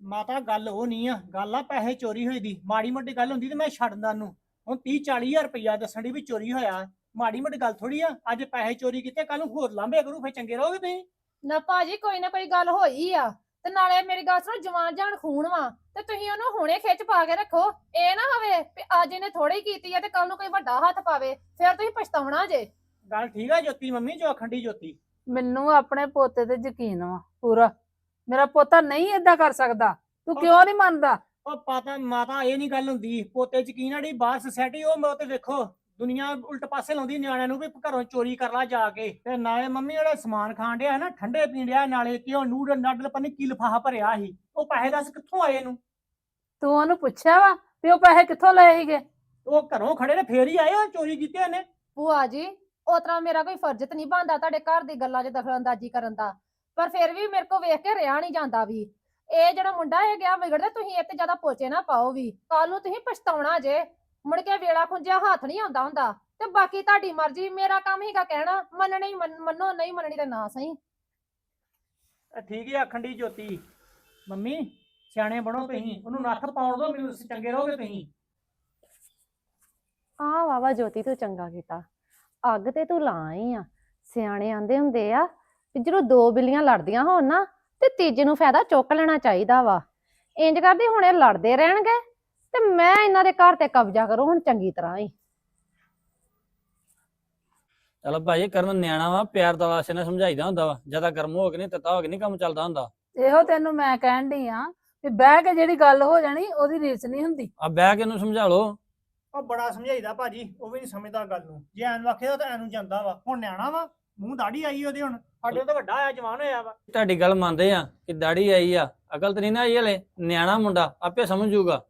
ਮਾਤਾ ਗੱਲ ਉਹ ਨਹੀਂ ਆ। ਗੱਲ ਆ ਪੈਸੇ ਚੋਰੀ ਹੋਈ ਦੀ। ਮਾੜੀ ਮੋਟੀ ਗੱਲ ਹੁੰਦੀ ਤੇ ਮੈਂ ਛੱਡਦਾ ਉਹਨੂੰ। ਹੁਣ 30 40000 ਰੁਪਇਆ ਦੱਸਣ ਦੀ ਵੀ ਚੋਰੀ ਹੋਇਆ। ਮਾੜੀ ਮੋਟੀ ਗੱਲ ਥੋੜੀ ਆ। ਅੱਜ ਪੈਸੇ ਚੋਰੀ ਕੀਤੇ ਕੱਲ ਨੂੰ ਹੋਰ ਲਾਂਭੇ ਕਰੂ ਫੇ ਚੰਗੇ ਰਹੋਗੇ ਤੁਸੀਂ? ਨਾ ਭਾਜੀ ਕੋਈ ਨਾ ਕੋਈ ਗੱਲ ਹੋਈ ਆ। ਤੇ ਨਾਲੇ ਮੇਰੀ ਗੱਲ ਸੁਣੋ ਜਵਾਨ ਜਾਨ ਖੂਨ ਵਾ। ਤੇ ਤੁਸੀਂ ਉਹਨੂੰ ਹੁਣੇ ਖਿੱਚ ਪਾ ਕੇ ਰੱਖੋ। ਇਹ ਨਾ ਹੋਵੇ ਵੀ ਅੱਜ ਇਹਨੇ ਥੋੜੀ ਕੀਤੀ ਆ ਤੇ ਕੱਲ ਨੂੰ ਕੋਈ ਵੱਡਾ ਹੱਥ ਪਾਵੇ। ਫਿਰ ਤੁਸੀਂ ਪਛਤਾਉਣਾ ਜੇ। ਗੱਲ ਠੀਕ ਆ ਜੋਤੀ ਮੰਮੀ ਜੋ ਅਖੰਡੀ ਜੋਤੀ? ਮੈਨੂੰ ਆਪਣੇ ਪੋਤੇ ਤੇ ਯਕੀਨ ਵਾ ਪੂਰਾ। ਮੇਰਾ ਪੋਤਾ ਨਹੀਂ ਏਦਾਂ ਕਰ ਸਕਦਾ। ਤੂੰ ਕਿਉਂ ਨਹੀਂ ਮੰਨਦਾ? ਉਹ ਪਤਾ ਮਾਤਾ ਇਹ ਨਹੀਂ ਗੱਲ ਹੁੰਦੀ। ਪੋਤੇ ਯਕੀਨ ਆੜੀ ਬਾਹਰ ਸੋਸਾਇਟੀ ਉਹ ਮੈਂ ਤੇ ਵੇਖੋ ਦੁਨੀਆ ਉਲਟ ਪਾਸੇ ਲਾਉਂਦੀ ਨਿਆਣਿਆਂ ਨੂੰ ਵੀ ਘਰੋਂ ਚੋਰੀ ਕਰ ਲਾ ਜਾ ਕੇ। ਤੇ ਨਾਲੇ ਮੰਮੀ ਜਿਹੜਾ ਸਮਾਨ ਖਾਣ ਡਿਆ ਨਾ ਠੰਡੇ ਪੀਣ ਡਿਆ ਨਾਲੇ ਕਿਉਂ ਨੂਡ ਨੱਡਲ ਪਨੀ ਕੀ ਲਿਫਾਫਾ ਭਰਿਆ ਸੀ। ਉਹ ਪੈਸੇ ਦੱਸ ਕਿੱਥੋਂ ਆਏ ਇਹਨੂੰ? ਤੂੰ ਉਹਨੂੰ ਪੁੱਛਿਆ ਵਾ ਵੀ ਉਹ ਪੈਸੇ ਕਿੱਥੋਂ ਲਏ ਸੀਗੇ? ਉਹ ਘਰੋਂ ਖੜੇ ਨੇ ਫੇਰ ਹੀ ਆਏ ਉਹ ਚੋਰੀ ਕੀਤੇ ਉਹਨੇ। ਭੂਆ ਜੀ ਉਸ ਤਰ੍ਹਾਂ ਮੇਰਾ ਕੋਈ ਫਰਜ਼ ਤੇ ਨਹੀਂ ਬਣਦਾ ਤੁਹਾਡੇ ਘਰ ਦੀ ਗੱਲਾਂ 'ਚ ਦਖਲਅੰਦਾਜ਼ੀ ਕਰਨ ਦਾ। ਪਰ ਫਿਰ ਵੀ ਮੇਰੇ ਕੋ ਵੇਖ ਕੇ ਰਿਆ ਨਹੀਂ ਜਾਂਦਾ ਵੀ। ਇਹ ਜਿਹੜਾ ਮੁੰਡਾ ਇਹ ਗਿਆ ਵਿਗੜਦਾ ਤੁਸੀਂ ਇਹ ਤੇ ਜ਼ਿਆਦਾ ਪੋਚੇ ਨਾ ਪਾਓ ਵੀ। ਕੱਲ ਨੂੰ ਤੁਸੀਂ ਪਛਤਾਉਣਾ ਜੇ। ਮੁੜ ਕੇ ਵੇਲਾ ਖੁੰਝਿਆ ਹੱਥ ਨਹੀਂ ਆਉਂਦਾ ਹੁੰਦਾ। ਤੇ ਬਾਕੀ ਤੁਹਾਡੀ ਮਰਜ਼ੀ ਮੇਰਾ ਕੰਮ ਹੀਗਾ ਕਹਿਣਾ। ਮੰਨਣੀ ਮੰਨ- ਮੰਨੋ ਨਹੀਂ ਮੰਨਣੀ ਤੇ ਨਾ ਸਹੀ। ਇਹ ਠੀਕ ਹੀ ਆਖਣ ਦੀ ਜੋਤੀ। ਮੰਮੀ ਸਿਆਣੇ ਬਣੋ ਤੁਸੀਂ। ਉਹਨੂੰ ਨੱਥ ਪਾਉਣ ਦੋ ਮੈਨੂੰ ਚੰਗੇ ਰਹੋਗੇ ਤੁਸੀਂ। ਆ ਵਾਵਾ ਜੋਤੀ ਤੂੰ ਚੰਗਾ ਕੀਤਾ। ਅੱਗ ਤੇ ਤੂੰ ਲਾ ਆਈ ਆ। ਸਿਆਣੇ ਆਂਦੇ ਹੁੰਦੇ ਆ ਕਿ ਜਦੋਂ ਦੋ ਬਿੱਲੀਆਂ ਲੜਦੀਆਂ ਹੋਣ ਨਾ ਤੇ ਤੀਜੇ ਨੂੰ ਫਾਇਦਾ ਚੁੱਕ ਲੈਣਾ ਚਾਹੀਦਾ ਵਾ। ਇੰਜ ਕਰਦੀ ਹੁਣ ਇਹ ਲੜਦੇ ਰਹਿਣਗੇ ਤੇ ਮੈਂ ਇਹਨਾਂ ਦੇ ਘਰ ਤੇ ਕਬਜ਼ਾ ਕਰੂੰ ਹੁਣ ਚੰਗੀ ਤਰ੍ਹਾਂ ਹੀ। ਚਲ ਭਾਜੀ ਕਰਨ ਨਿਆਣਾ ਵਾ ਪਿਆਰ ਦਾ ਵਾਸਤੇ ਨਾ ਸਮਝਾਈਦਾ ਹੁੰਦਾ ਵਾ। ਜ਼ਿਆਦਾ ਗਰਮ ਹੋ ਕੇ ਨਹੀਂ ਤਤਾ ਹੋ ਕੇ ਨਹੀਂ ਕੰਮ ਚੱਲਦਾ ਹੁੰਦਾ। ਇਹੋ ਤੈਨੂੰ ਮੈਂ ਕਹਿਣ ਡਈ ਆ ਵੀ ਬਹਿ ਕੇ ਜਿਹੜੀ ਗੱਲ ਹੋ ਜਾਣੀ ਉਹਦੀ ਰੀਸ ਨਹੀਂ ਹੁੰਦੀ। ਆ ਬਹਿ ਕੇ ਇਹਨੂੰ ਸਮਝਾ ਲਓ। ਉਹ ਬੜਾ ਸਮਝਾਈਦਾ ਭਾਜੀ, ਉਹ ਵੀ ਨਹੀਂ ਸਮਝਦਾ ਗੱਲ ਨੂੰ। ਜੇ ਐਨ ਵਾਖੇ ਤਾਂ ਐਨੂੰ ਜਾਂਦਾ ਵਾ। ਹੁਣ ਨਿਆਣਾ ਵਾ, ਮੂੰਹ ਦਾੜੀ ਆਈ ਉਹਦੇ ਹੁਣ। ਸਾਡੇ ਤੋਂ ਵੱਡਾ ਆਇਆ, ਜਵਾਨ ਹੋਇਆ ਵਾ। ਤੁਹਾਡੀ ਗੱਲ ਮੰਨਦੇ ਆ ਕਿ ਦਾੜੀ ਆਈ ਆ। ਅਕਲ ਤੇ ਨਹੀਂ ਨਾ ਆਈ ਹਲੇ। ਨਿਆਣਾ ਮੁੰਡਾ, ਆਪੇ ਸਮਝ ਜੂਗਾ